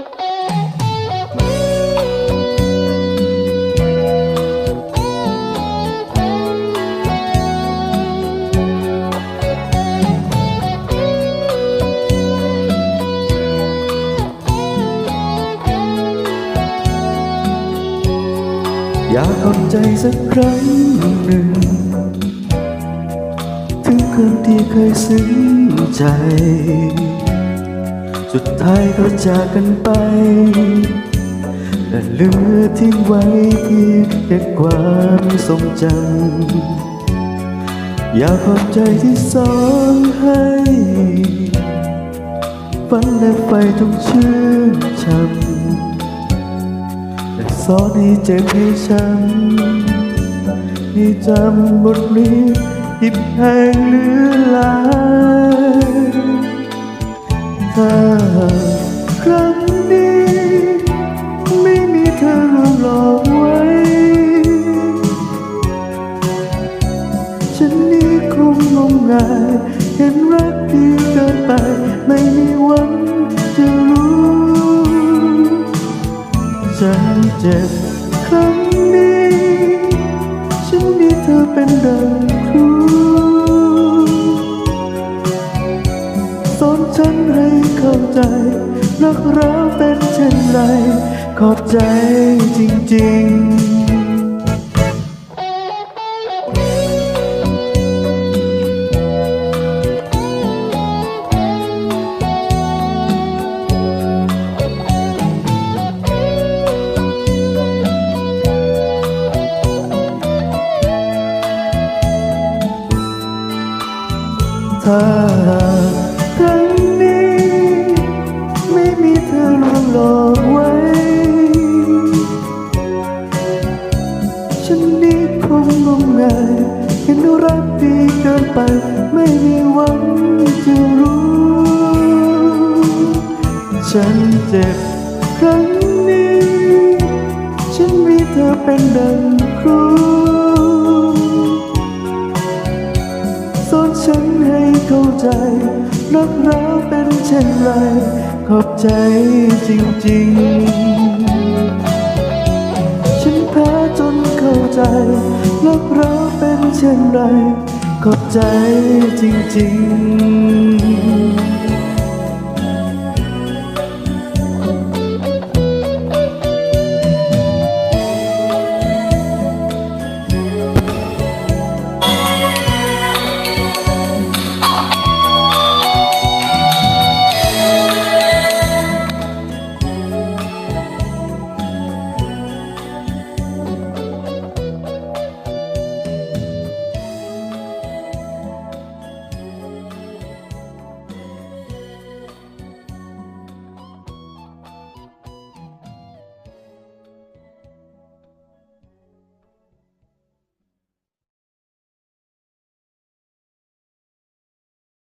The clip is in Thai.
อยากขอบใจสักครั้งหนึ่ง ถึงคนที่เคยซึ้งใจ สุดท้ายก็จากกันไปและเหลือทิ้งไว้เพียงแค่ความทรงจำอยากขอบใจที่สอนให้ฝันและไฟต้องชื่นช่ำและสอนให้เจ็บให้ช้ำให้จำบทเรียนที่แพงเหลือหลายาครั้งนี้ ไม่มีเธอร่วมหลอกไว้ ฉันนี้คงงมงายเห็นรักเพียงเกินไป ไม่มีหวังจะรู้ฉันเจ็บครั้งนี้ ฉันมีเธอเป็นดังครู รักเราเป็นเช่นไร ขอบใจจริงๆถ้า หลอกไว้ ฉันนี้คงงมงายเห็นรักดีเกินไป ไม่มีวังจะรู้ ฉันเจ็บครั้งนี้ ฉันมีเธอเป็นดังครูสอนฉันให้เข้าใจรักเราเป็นเช่นไร ขอบใจจริงๆ ฉันแพ้จนเข้าใจรักเราเป็นเช่นไร ขอบใจจริงๆ